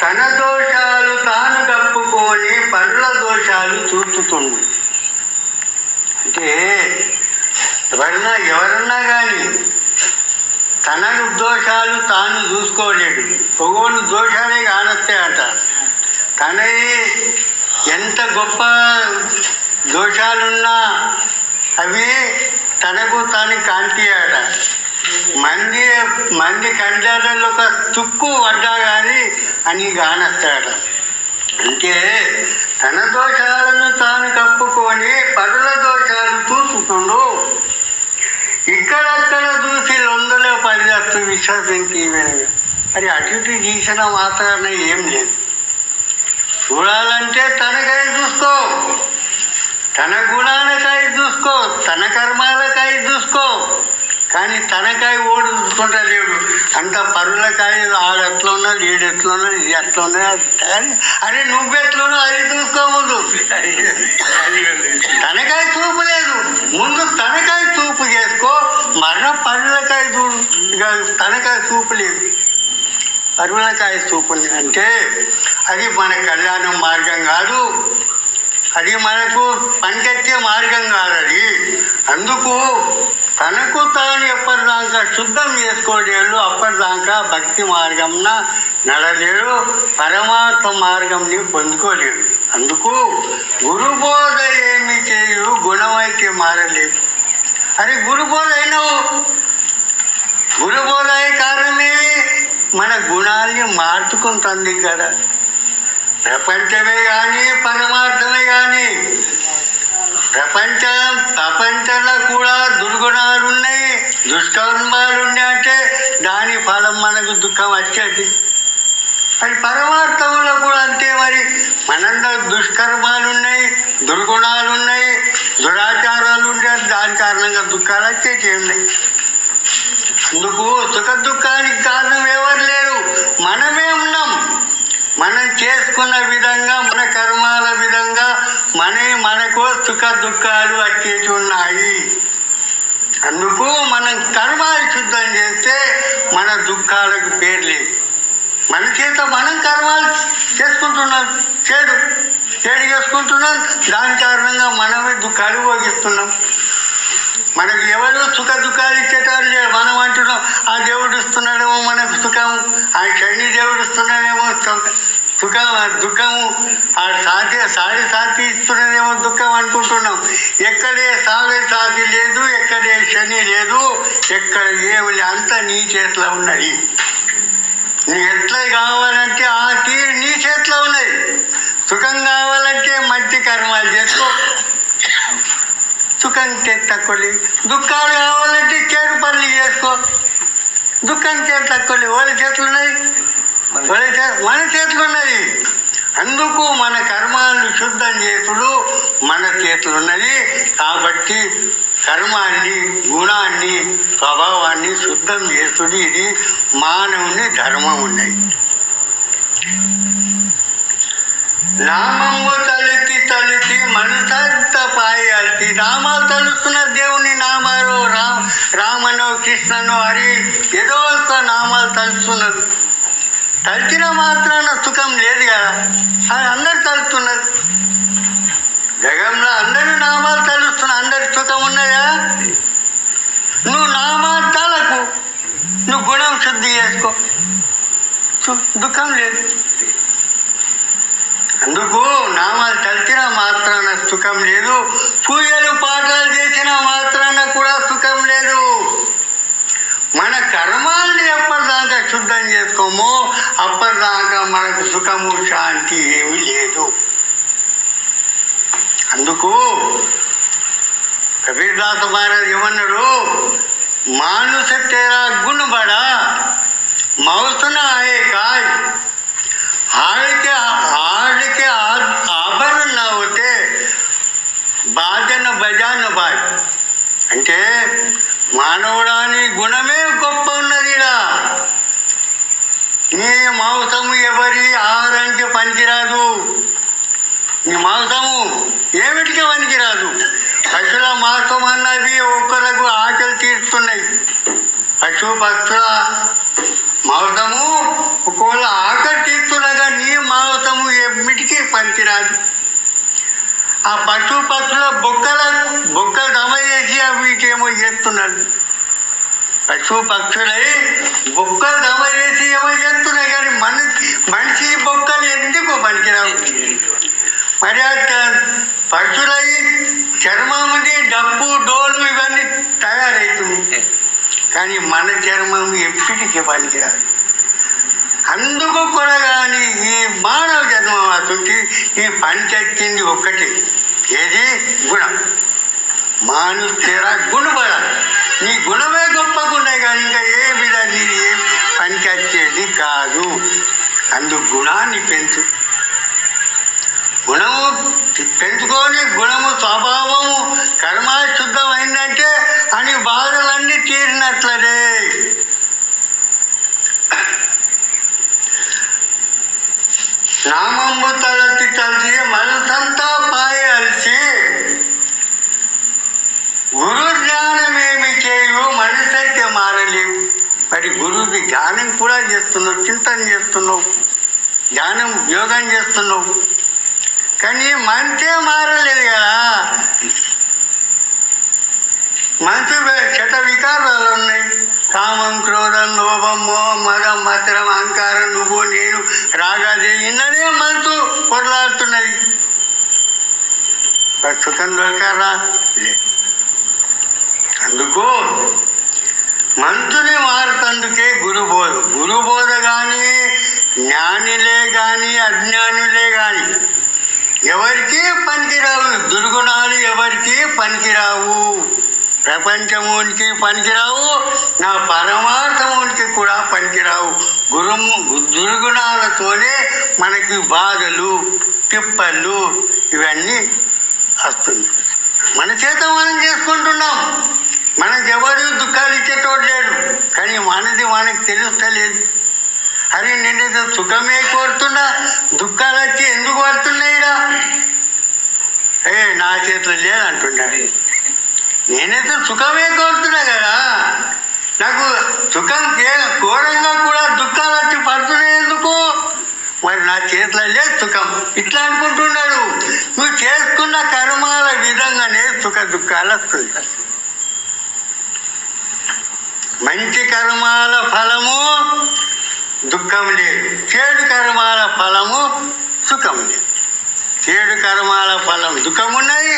తన దోషాలు తాను కప్పుకొని పనుల దోషాలు చూచుతుంది అంటే ఎవరన్నా ఎవరన్నా కానీ తన దోషాలు తాను చూసుకోలేడు. పొగోని దోషాలే కానస్తే అంట తనవి ఎంత గొప్ప దోషాలున్నా అవి తనకు తాను కాంతియాట. మంది మంది కండాలలో ఒక తుక్కు పడ్డా కానీ అని కానొస్తాడ అంటే తన దోషాలను తాను కప్పుకొని పరుల దోషాలు చూసుకుండు. ఇక్కడక్కడ చూసి లొందలో పరిదత్తు విశ్వాసించి మరి అటు ఇటు తీసిన మాత్రాన ఏం లేదు. చూడాలంటే తనకై చూసుకో. తన గుణాలకై చూసుకో. తన కర్మాలకై చూసుకో. కానీ తనకాయ ఓడి చూసుకుంటలేడు అంత పరులకాయ ఆడు ఎట్లా ఉన్నాడు ఈడు ఎట్లా ఉన్నాడు ఇది ఎట్లా ఉన్నాడు కానీ అరే నువ్వెట్లున్నావు అది చూసుకో ముందు. తనకాయ చూపు లేదు. ముందు తనకాయ చూపు చేసుకో. మరణ పరులకాయ చూడు తనకాయ చూపు లేదు. పరులకాయ చూపు అంటే అది మన కళ్యాణం మార్గం కాదు. అది మనకు పనికొచ్చే మార్గం కాదు అది. అందుకు తనకు తాను ఎప్పటిదాకా శుద్ధం చేసుకోలేడు అప్పటిదాకా భక్తి మార్గంన నడలేడు పరమాత్మ మార్గంని పొందుకోలేడు. అందుకు గురుబోధ ఏమి చేయు గుణమైతే మారలేదు. అరే గురుబోధ అయినావు. గురుబోధ అయ్యే కారణమే మన గుణాల్ని మార్చుకుంటుంది కదా. ప్రపంచమే కానీ పరమార్థమే కానీ ప్రపంచం ప్రపంచంలో కూడా దుర్గుణాలు ఉన్నాయి దుష్కర్మాలు అంటే దాని ఫలం మనకు దుఃఖం వచ్చేది. మరి పరమార్థంలో కూడా అంతే మరి. మనంలో దుష్కర్మాలు ఉన్నాయి దుర్గుణాలు ఉన్నాయి దురాచారాలు ఉంటాయి దాని కారణంగా దుఃఖాలు వచ్చేటి ఉన్నాయి. అందుకు సుఖ దుఃఖానికి కారణం ఎవరు లేరు. చేసుకున్న విధంగా మన కర్మాల విధంగా మన మనకు సుఖ దుఃఖాలు వచ్చేసి ఉన్నాయి. అందుకు మనం కర్మాలు శుద్ధం చేస్తే మన దుఃఖాలకు పేర్లే మన చేత మనం కర్మాలు చేసుకుంటున్నాం చెడు చెడు చేసుకుంటున్నాం దాని కారణంగా మనమే దుఃఖాలు భోగిస్తున్నాం. మనకు ఎవరు సుఖ దుఃఖాలు ఇచ్చేటారు మనం అంటున్నాం ఆ దేవుడు ఇస్తున్నాడేమో మనకు సుఖం ఆ శని దేవుడు ఇస్తున్నాడేమో సుఖం దుఃఖము ఆ సాటి సాడి సాటి ఇస్తున్నదేమో దుఃఖం అనుకుంటున్నాం. ఎక్కడే సాడే సాటి లేదు ఎక్కడే శని లేదు ఎక్కడ ఏమి అంతా నీ చేతిలో ఉన్నది. నీ ఎట్లా కావాలంటే ఆ తీరు నీ చేతిలో ఉన్నది. సుఖం కావాలంటే మంచి కర్మాలు చేసుకో. సుఖం తక్కువలే. దుఃఖాలు కావాలంటే చేడు పనులు చేసుకో. దుఃఖం చేతి తక్కువలి. వాళ్ళ చేతులు ఉన్నాయి వాళ్ళ చే మన చేతులు ఉన్నది అందుకు మన కర్మాలను శుద్ధం చేసుడు మన చేతులు ఉన్నది కాబట్టి కర్మాన్ని గుణాన్ని స్వభావాన్ని శుద్ధం చేసుడు ఇది మానవుని ధర్మం ఉన్నది నామము తలికి తలికి మనసంత పాయాల్సి నామాలు తలుస్తున్న దేవుని నామాలు రామ్ రామనో కృష్ణనో హరి ఏదో నామాలు తలుస్తున్నారు తలిచిన మాత్రాన సుఖం లేదు కదా. అది అందరు తలుస్తున్నారు. జగంలో అందరూ నామాలు తలుస్తున్నారు. అందరికి సుఖం ఉన్నదా? నువ్వు నామార్థాలకు నువ్వు గుణం శుద్ధి చేసుకో. సు- దుఃఖం లేదు. అందుకు నామాలు తలిచిన మాత్రాన సుఖం లేదు. పూజలు పాఠాలు చేసిన మాత్రాన కూడా సుఖం లేదు. మన కర్మాల్ని ఎప్పటిదాకా శుద్ధం చేసుకోమో అప్పటిదాకా మనకు సుఖము శాంతి ఏమీ లేదు. అందుకు కబీర్దాస మహారాజ్ ఏమన్నాడు? మానుస తేరా గుణబడ మౌసన మౌసున ఆయే కాయ్. ఆడికి ఆడికి ఆభరణ అవుతే బాజన బజాన బాయ్. అంటే మానవుడాని గుణమే గొప్ప ఉన్నదిరా నీ మాంసము ఎవరి ఆహారానికి పనికిరాదు. నీ మాంసము ఏమిటికి పనికిరాదు. పశువుల మాంసం అన్నవి ఒక్కరికి ఆకలి తీరుతున్నాయి పశు పక్షుల మాంసము ఒకవేళ ఆకలి తీస్తున్నగా నీ మాంసము ఎన్నిటికీ పనికిరాదు. ఆ పశు పక్షుల బొక్కల బొక్కలు దమ చేసి వీటికేమో చేస్తున్నాడు పశు పక్షులై బొక్కలు దమ చేసి ఏమో చేస్తున్నాయి కానీ మన మనిషి బొక్కలు ఎందుకు పనికిరావు మరి ఆ త- పక్షులై డబ్బు డోలు ఇవన్నీ తయారవుతుంది కానీ మన చర్మం ఎప్పటికీ పనికిరాదు అందుకు కూడా కానీ ఈ మానవ జన్మ అతనికి ఈ పనిచచ్చింది ఒక్కటే. ఏది? గుణం. మాను తీరా గుణబల నీ గుణమే గొప్పకున్నాయి కానీ ఇంకా ఏ విధాన్ని ఏం పనికొచ్చేది కాదు. అందు గుణాన్ని పెంచు. గుణము పెంచుకొని గుణము స్వభావము కర్మ శుద్ధమైందంటే అని బాధలన్నీ తీరినట్లనే. నామంబు తలచి తలసి మనసంతా పాయాల్సి గురు జ్ఞానమేమి చేయు మనసైతే మారలేవు. మరి గురువుకి ధ్యానం కూడా చేస్తున్నావు చింతన చేస్తున్నావు ధ్యానం యోగం చేస్తున్నావు. కానీ మనసే మారలేదు కదా మనసు చెట వికారాలు ఉన్నాయి. కామం క్రోధం లోభం మోహం మదం మత్రం అహంకారం నువ్వు నేను రాగాదే ఇన్ననే మనసు పొరలాడుతున్నది ప్రస్తుతం దొరకారా? అందుకు మంతుని మారుతందుకే గురుబోధ. గురుబోధ కానీ జ్ఞానిలే కానీ అజ్ఞానులే కానీ ఎవరికీ పనికిరావు. దుర్గుణాలు ఎవరికీ పనికిరావు. ప్రపంచమునికి పనికిరావు నా పరమార్థమునికి కూడా పనికిరావు. గురుము దుర్గుణాలతోనే మనకి బాధలు తిప్పలు ఇవన్నీ వస్తుంది మన చేత మనం చేసుకుంటున్నాం. మనకి ఎవరు దుఃఖాలు ఇచ్చేటోడు లేడు. కానీ మనది మనకి తెలుస్తలేదు. అరే నేనైతే సుఖమే కోరుతున్నా దుఃఖాలు వచ్చి ఎందుకు పడుతున్నాయిరా ఏ నా చేతులు లేదంటున్నాడు. నేనైతే సుఖమే కోరుతున్నా కదా. నాకు సుఖం కే- ఘోరంగా కూడా దుఃఖాలు వచ్చి పడుతున్నాయి ఎందుకు? మరి నా చేతులలో సుఖం. ఇట్లా అనుకుంటున్నాడు. నువ్వు చేసుకున్న కర్మాల విధంగానే సుఖ దుఃఖాలు వస్తుంది మంచి కర్మాల ఫలము దుఃఖం లేదు. చెడు కర్మాల ఫలము సుఖం లేదు. చెడు కర్మాల ఫలం దుఃఖమున్నది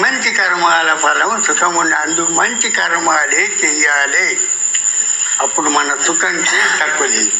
మంచి కర్మాల ఫలం సుఖమున్నది అందుకు మంచి కర్మాలే చెయ్యాలి అప్పుడు మన సుఖంకి తక్కువ లేదు